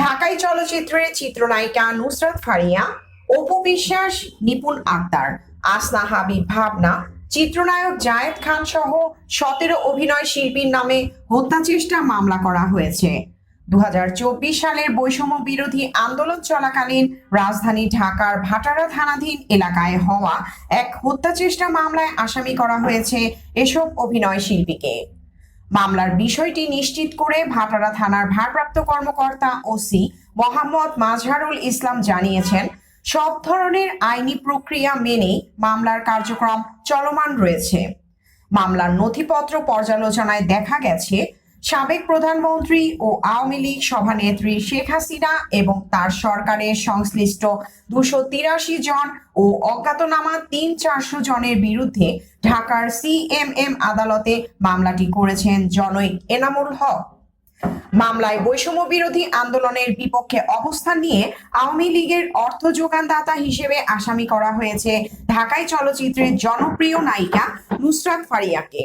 ঢাকাই চলচ্চিত্রের চিত্রনায়িকা নুসরাত ফারিয়া, অপু বিশ্বাস, নিপুণ আক্তার আসনা হাবিব ভাবনা, চিত্রনায়ক জায়েদ খান সহ সতেরো অভিনয় শিল্পীর নামে হত্যা চেষ্টা মামলা করা হয়েছে। দু হাজার চব্বিশ সালের বৈষম্য বিরোধী আন্দোলন চলাকালীন রাজধানী ঢাকার ভাটারা থানাধীন এলাকায় হওয়া এক হত্যা চেষ্টা মামলায় আসামি করা হয়েছে এসব অভিনয় শিল্পীকে। মামলার বিষয়টি নিশ্চিত করে ভাটারা থানার ভারপ্রাপ্ত কর্মকর্তা ওসি মোহাম্মদ মাজহারুল ইসলাম জানিয়েছেন, সব ধরনের আইনি প্রক্রিয়া মেনে মামলার কার্যক্রম চলমান রয়েছে। মামলার নথিপত্র পর্যালোচনায় দেখা গেছে সাবেক প্রধানমন্ত্রী ও আওয়ামী লীগ সভানেত্রী শেখ হাসিনা এবং তার সরকারের সংশ্লিষ্ট দুশো তিরাশি জন ও অজ্ঞাতনামা তিন চারশো জনের বিরুদ্ধে ঢাকার সিএমএম আদালতে মামলাটি করেছেন জনৈক এনামুল হক। মামলায় বৈষম্য বিরোধী আন্দোলনের বিপক্ষে অবস্থান নিয়ে আওয়ামী লীগের অর্থ যোগানদাতা হিসেবে আসামি করা হয়েছে ঢাকায় চলচ্চিত্রের জনপ্রিয় নায়িকা নুসরাত ফারিয়াকে।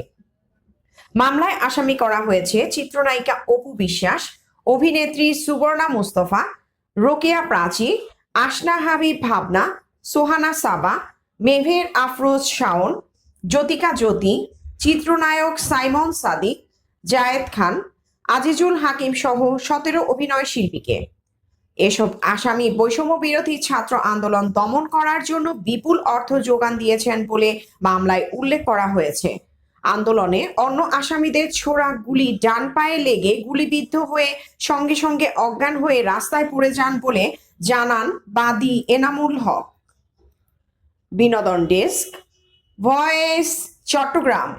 মামলায় আসামি করা হয়েছে চিত্রনায়িকা অপু বিশ্বাস, অভিনেত্রী সুবর্ণা মুস্তফা, রোকেয়া প্রাচী আসনা হাবিব ভাবনা, সোহানা সাবা, মেভের আফরোজ শাওন, জ্যোতিকা জ্যোতি, চিত্রনায়ক সাইমন সাদিক, জায়েদ খান, আজিজুল হাকিম সহ সতেরো অভিনয় শিল্পীকে। এসব আসামি বৈষম্য বিরোধী ছাত্র আন্দোলন দমন করার জন্য বিপুল অর্থ যোগান দিয়েছেন বলে মামলায় উল্লেখ করা হয়েছে। আন্দোলনে অন্য আসামিদের ছোড়া গুলি ডান পায়ে লেগে গুলিবিদ্ধ হয়ে সঙ্গে সঙ্গে অজ্ঞান হয়ে রাস্তায় পড়ে যান বলে জানান বাদী এনামুল হক। বিনোদন ডেস্ক, ভয়েস চট্টগ্রাম।